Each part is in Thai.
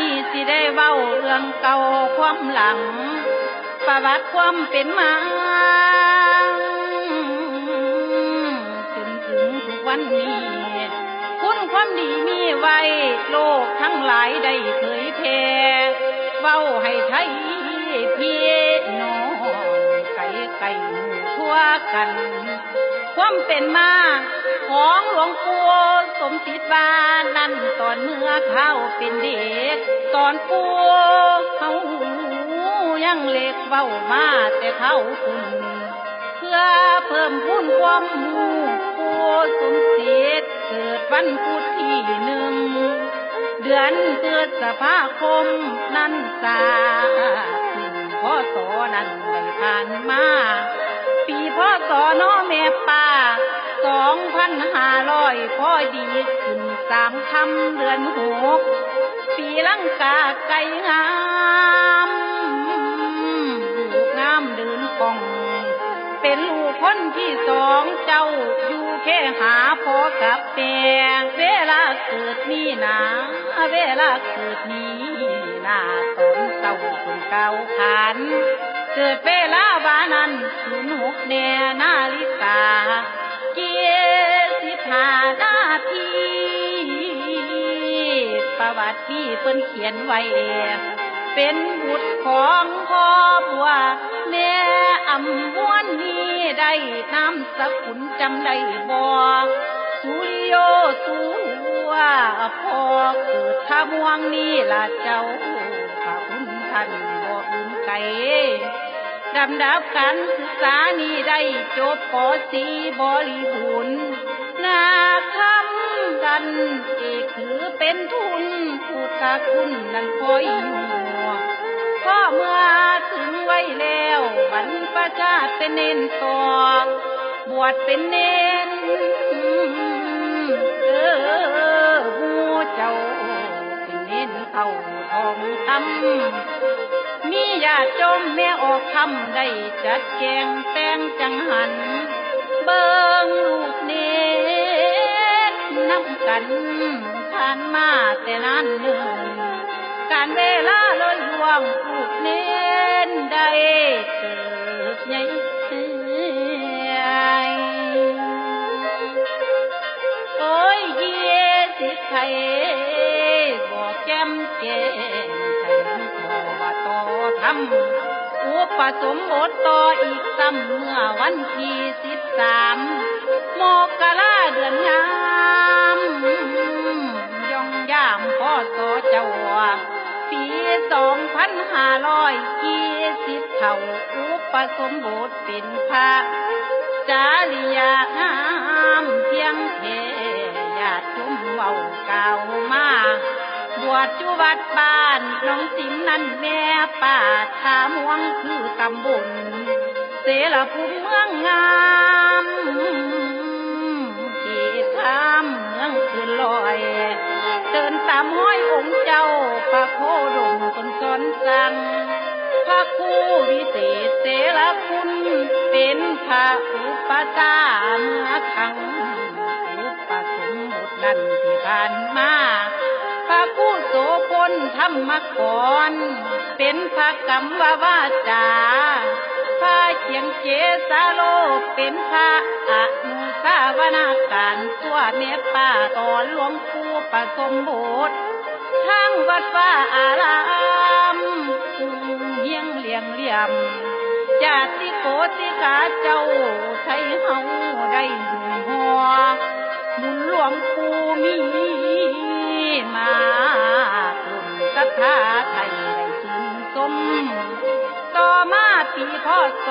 นี้สิได้เว้าเรื่องเก่าความหลัง ประวัติความเป็นมาจนถึงทุกวันนี้ คุณความดีมีไว้ โลกทั้งหลายได้เผยแพร่เว้าให้ไทยพี่น้องไก่ไก่หมู่ทั่วกัน ความเป็นมา ของหลวงปู่สมศิษย์วานั่นตอนเมื่อเขาเป็นเด็ก ตอนปู่เขาหูยังเล็กเบ้ามาแต่เขาคุณเพื่อเพิ่มพูนความมูปู่สมศิษย์เกิดวันพุธที่หนึ่ง เดือนพฤษภาคมนั่นสาซึ่งพ่อสอนั้นได้ผ่านมา ปีพ่อสอน้อแม่ป่า สองพันห้าร้อยพ่อดีขึ้นสามคำเดือนหกปีลังกาไก่งามลูกงามเดินกอง เป็นลูกคนที่สองเจ้าอยู่แค่หาพ่อกับแม่เวลาเกิดนี่นาเวลาเกิดนี้นาตอนเต้าคนเก่าขัน เกิดเวลาวานั้นศูนย์หกแน่นาฬิกา เกียสิบห้านาทีประวัติที่เพิ่นเขียนไว้เป็นบุตรของพ่อบัวแม่อำมวนนี้ได้นามสกุลจำได้บ่สุริโยตัวพ่อเกิดท่าม่วงนี่ล่ะเจ้าพระคุณท่านบ่อื่นไกล ดำดับการศึกษานี้ได้จบปสีบริบูรณ์นาคำกันเอกถือเป็นทุนพุทธคุณนั้นคอยอยู่พ่อเมื่อถึงไว้แล้วบรรพชาติเป็นเน้นต่อบวชเป็นเน้นเออ จมแม่ออกคำได้จัดแจงแต่งจังหัน เบิ่งลูกเนตรนำกันผ่านมาแต่นานเนิ่นการเวลาเลยล่วงลูกเนนได้เติบใหญ่โอ้ยเยี่ยสิไทย อทำอุปสมบทต่ออีกซ้ำเมื่อวันที่สิบสามมกราเดือนงามย่องยามพ่อสอเจ้าปีสองพันห้าร้อยยี่สิบเท่าอุปสมบทเป็นพระจาริยางามเพียงเทญาติชุมเว้าเก่ามา วชจุวัดบ้านน้องสิมนั่นแม่ป่าทาม่วงคือตำบลเสรภูมิเมืองงามที่ทำเมืองคือลอย เดินตามห้อยองค์เจ้าพระโคดมคนสอนสั่งพระครูวิเศษเสรคุณ เป็นพระอุปจาเมื่อครั้งอุปสมบทนั้นที่ผ่านมา พลธรรมกรเป็นพระกรรมวาจาพระเขียงเจสาโลเป็นพระอนุสาวนาการตัวเมตป่าตอนหลวงปู่ประสมบททางวัดว่าอารามสุงเฮียงเลียงเหลี่ยมจาติโกติกาเจ้าไทยเฮาได้หูหัวมุนหลวงปู่มีมาก ศรัทธาไทยได้ชื่นสม ต่อมาปีพศ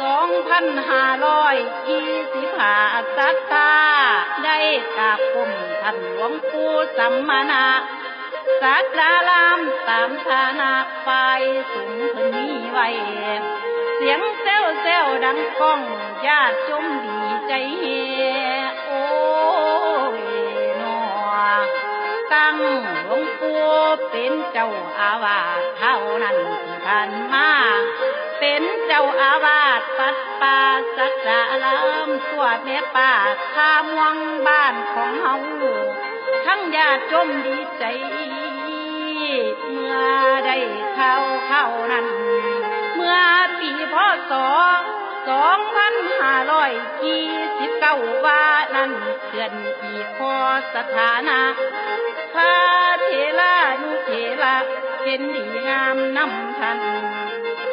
สองพันห้าร้อยยี่สิบห้าสัตตาได้กราบกุมท่านหลวงปู่สัมมานาสักดารามตามฐานะไฟสูงเพิ่นมีไว้ เสียงเซลเซลดังก้องญาติจมดี จ้าอาวาสเท่านั้นที่ผ่านมา เป็นเจ้าอาวาสปัดป่าสักดารามสวดแม่ป่าท่าม่วงบ้านของเฮาทั้งญาติชมดีใจ เมื่อได้เข่าวข่านั้น เมื่อปีพศสองพันห้าร้อยยี่สิบเก้าว่านั้นเดือนอีพอสถานะพระเทลาน เห็นดีงามนำทัน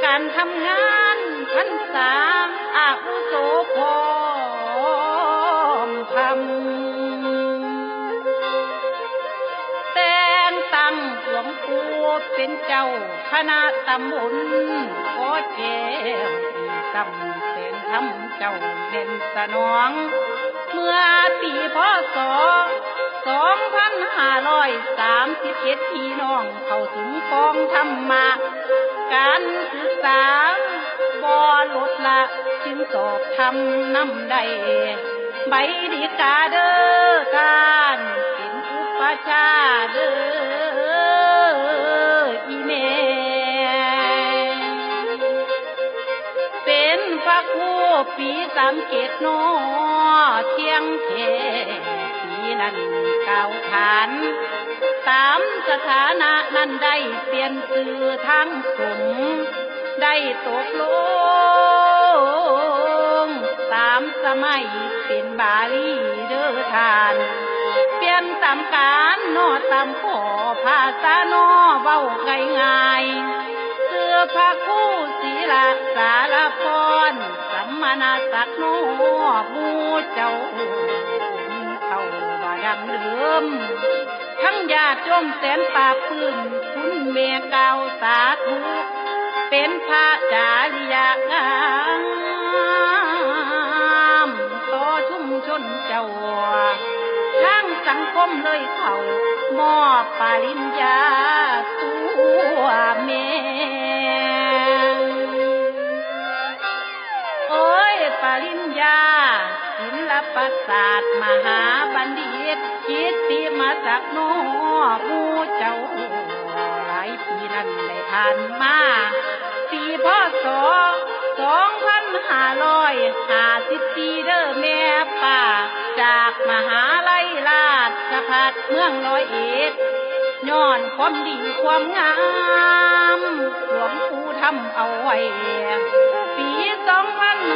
การทำงานพรรษาอาวุโสพร้อมทำแต่งตั้งหลวงปู่เป็นเจ้าคณะตำบลขอแก้วตำเสนทำเจ้าเป็นสนอง เมื่อปีพศ สองพันห้าร้อยสามสิบเจ็ดพี่น้องเข้าถึงกองธรรมะ การศึกษาบ่ลดละจึงสอบทำนำได้ใบดีกาเด้อการเป็นอุปชาเด้ออีเมเป็นพระครูปีสามเกตโนเที่ยงเทปีนั้น ก่าขานตามสถานะนั้นได้เปลี่ยนสื่อทางสมได้ตกลงตามสมัยเป็นบาลีเด้อทานเปลี่ยนตามการนอตามขอภาษานอเว้างง่ายเสื้อผ้าคู่ศีละสารพรสัมมานาสักโนหมูเจ้เข้า ดังเดิม ทั้งญาติโยมแสนปราปื้มคุณเมียเก่าสาธุเป็นพระจาริยางามต่อชุมชนเจ้าทั้งสังคมเลยเขามอบปริญญาตัวเม ปริญญาศิลปศาสตร์มหาบัณฑิต คิดติมาจากโนผู้เจ้า หลายปีนั้นได้ผ่านมาปีพศสองพันห้าร้อยห้าสิบปีเด้อแม่ป่า จากมหาลัยราชพัฒเมืองร้อยเอ็ดย้อนความดีความงาม หลวงปู่ทำเอาไว้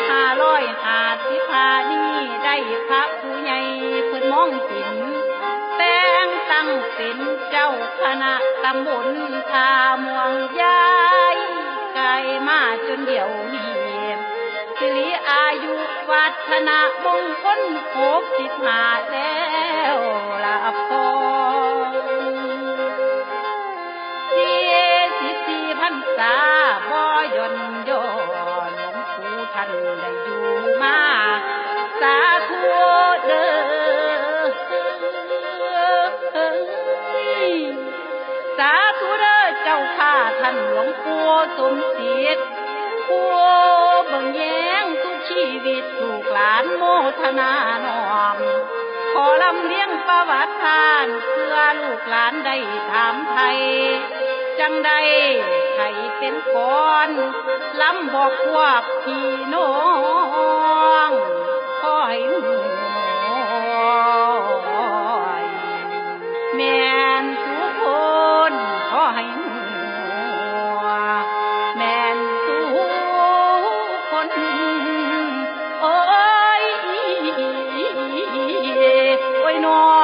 ห้าร้อยห้าสิบห้านี้ได้พระผู้ใหญ่เพิ่นมองเห็นแต่งตั้งเป็นเจ้าคณะตำบลทามวงยายไกลมาจนเดี๋ยวนี้สิริอายุวัฒนะมงคลครบสิบห้าแล้วละพอสี่สิบสี่พันษาบ่ยน หลวงปู่สมศิษย์ผู้เบิ่งแย้งทุกชีวิตลูกหลานโมทนาน้อมขอลำเลี้ยงประวัติทานเพื่อลูกหลานได้ถามไทย จังใดไทยเป็นก้อนลำบอกพวกพี่น نار